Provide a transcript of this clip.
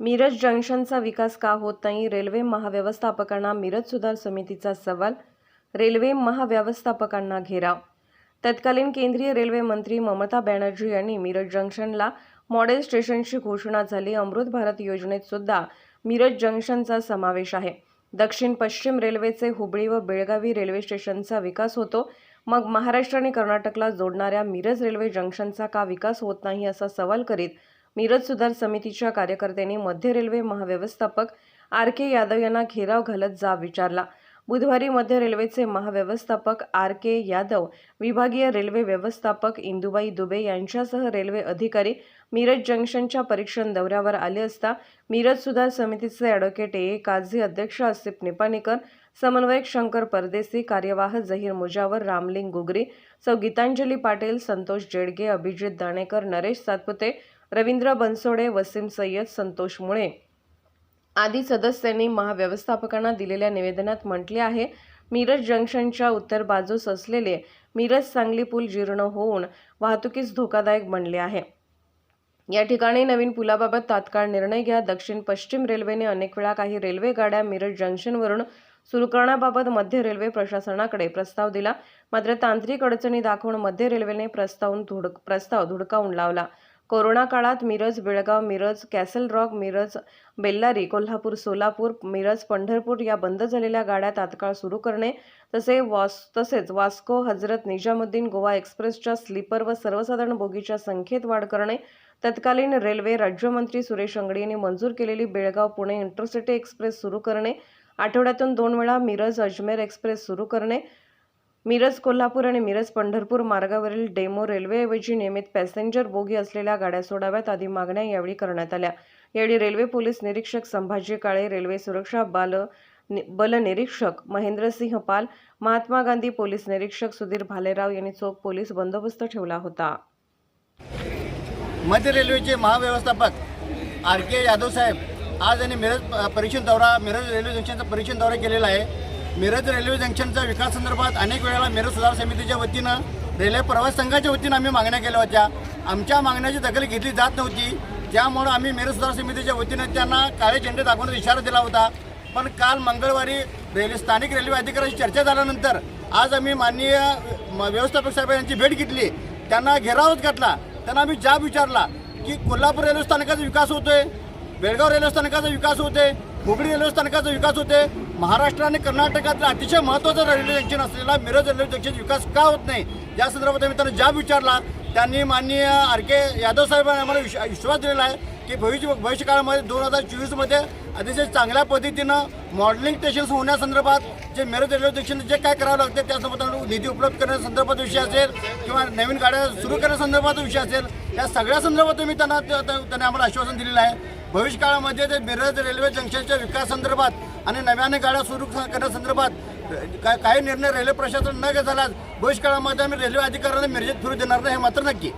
मिरज जंक्शनचा विकास का होत नाही? रेल्वे महाव्यवस्थापकांना मिरज सुधार समितीचा सवाल रेल्वे महाव्यवस्थापकांना घेराव. तत्कालीन केंद्रीय रेल्वे मंत्री ममता बॅनर्जी यांनी मिरज जंक्शनला मॉडेल स्टेशनची घोषणा झाली. अमृत भारत योजनेत सुद्धा मिरज जंक्शनचा समावेश आहे. दक्षिण पश्चिम रेल्वेचे हुबळी व बेळगावी रेल्वे स्टेशनचा विकास होतो. मग महाराष्ट्र आणि कर्नाटकला जोडणाऱ्या मिरज रेल्वे जंक्शनचा का विकास होत नाही असा सवाल करीत मिरज सुधार समितीच्या कार्यकर्त्यांनी मध्य रेल्वे महाव्यवस्थापक आर के यादव यांना घेराव घालत जाब विचारला. बुधवारी मध्य रेल्वेचे महाव्यवस्थापक आर के यादव विभागीय रेल्वे व्यवस्थापक इंदुबाई दुबे यांच्यासह रेल्वे अधिकारी मिरज जंक्शनच्या परीक्षण दौऱ्यावर आले असता मिरज सुधार समितीचे ॲडव्होकेट ए. काझी अध्यक्ष आसिफ निपाणीकर समन्वयक शंकर परदेसी कार्यवाह जहीर मुजावर रामलिंग गुगरी सौ गीतांजली पाटील संतोष जेडगे अभिजित दाणेकर नरेश सातपुते रवींद्र बनसोडे वसीम सय्यद संतोष मुळे. आदी सदस्यांनी महाव्यवस्थापकांना दिलेल्या निवेदनात म्हटले आहे मिरज जंक्शनच्या उत्तर बाजूस असलेले मिरज सांगली पूल जीर्ण होऊन वाहतुकीस धोकादायक बनले आहे. या ठिकाणी नवीन पुलाबाबत तात्काळ निर्णय घ्या. दक्षिण पश्चिम रेल्वेने अनेक वेळा काही रेल्वे गाड्या मिरज जंक्शनवरून सुरू करण्याबाबत मध्य रेल्वे प्रशासनाकडे प्रस्ताव दिला. मात्र तांत्रिक अडचणी दाखवून मध्य रेल्वेने प्रस्तावून धुड प्रस्ताव धुडकावून लावला. कोरोना काळात मिरज बेळगाव मिरज कॅसल रॉक मिरज बेल्लारी कोल्हापूर सोलापूर मिरज पंढरपूर या बंद झालेल्या गाड्या तात्काळ सुरू करणे तसे वास तसेच वास्को हजरत निजामुद्दीन गोवा एक्सप्रेसच्या स्लीपर व सर्वसाधारण बोगीच्या संख्येत वाढ करणे तत्कालीन रेल्वे राज्यमंत्री सुरेश अंगडी यांनी मंजूर केलेली बेळगाव पुणे इंटरसिटी एक्सप्रेस सुरू करणे आठवड्यातून दोन वेळा मिरज अजमेर एक्सप्रेस सुरू करणे मिरज कोल्हापूर आणि मिरज पंढरपूर मार्गावरील डेमो रेल्वेऐवजी नियमित पॅसेंजर बोगी असलेल्या गाड्या सोडाव्यात आदी मागण्या यावेळी करण्यात आल्या. यावेळी रेल्वे पोलीस निरीक्षक संभाजी काळे रेल्वे सुरक्षा बाल नि- बल निरीक्षक महेंद्रसिंह पाल महात्मा गांधी पोलीस निरीक्षक सुधीर भालेराव यांनी चोख पोलीस बंदोबस्त ठेवला होता. मध्य रेल्वेचे महाव्यवस्थापक आर के यादव साहेब आज यांनी मिरज परीक्षण दौरा मिरज रेल्वे जंक्शनचा परीक्षण दौरा केलेला आहे. मिरज रेल्वे जंक्शनच्या विकास संदर्भात अनेक वेळेला मिरज सुधार समितीच्या वतीनं रेल्वे प्रवास संघाच्या वतीनं आम्ही मागण्या केल्या होत्या. आमच्या मागण्याची दखल घेतली जात नव्हती. त्यामुळं आम्ही मिरज सुधार समितीच्या वतीनं त्यांना काळे झेंडे दाखवण्याचा इशारा दिला होता. पण काल मंगळवारी रेल्वे स्थानिक रेल्वे अधिकाऱ्यांशी चर्चा झाल्यानंतर आज आम्ही माननीय म- व्यवस्थापक साहेब यांची भेट घेतली. त्यांना घेरावच घातला. त्यांना आम्ही जाब विचारला की कोल्हापूर रेल्वे स्थानकाचा विकास होतोय बेळगाव रेल्वे स्थानकाचा विकास होते हुबळी रेल्वे स्थानकाचा विकास होते महाराष्ट्र आणि कर्नाटकातलं अतिशय महत्त्वाचं रेल्वे जंक्शन असलेला मिरज रेल्वे जंक्शन विकास का होत नाही? या संदर्भात आम्ही त्यांना ज्या विचारला त्यांनी माननीय आर के यादव साहेबांनी आम्हाला विश्वा विश्वास दिलेला आहे की भविष्य भविष्यकाळामध्ये दोन हजार चोवीसमध्ये अतिशय चांगल्या पद्धतीनं मॉडेलिंग स्टेशन्स होण्यासंदर्भात जे मिरज रेल्वे जंक्शन जे काय करावं लागते त्यासोबत निधी उपलब्ध करण्यासंदर्भात विषय असेल किंवा नवीन गाड्या सुरू करण्यासंदर्भात विषय असेल या सगळ्या संदर्भात मी त्यांना त्या- त्यांनी आम्हाला आश्वासन दिलेलं आहे. भविष्यकाळामध्ये ते मिरज रेल्वे जंक्शनच्या विकासासंदर्भात आणि नव्याने गाड्या सुरू करण्यासंदर्भात काय काही निर्णय रेल्वे प्रशासन न घेत भविष्यकाळामध्ये आम्ही रेल्वे अधिकाऱ्यांना मिरजेत फिरू देणार नाही हे मात्र नक्की.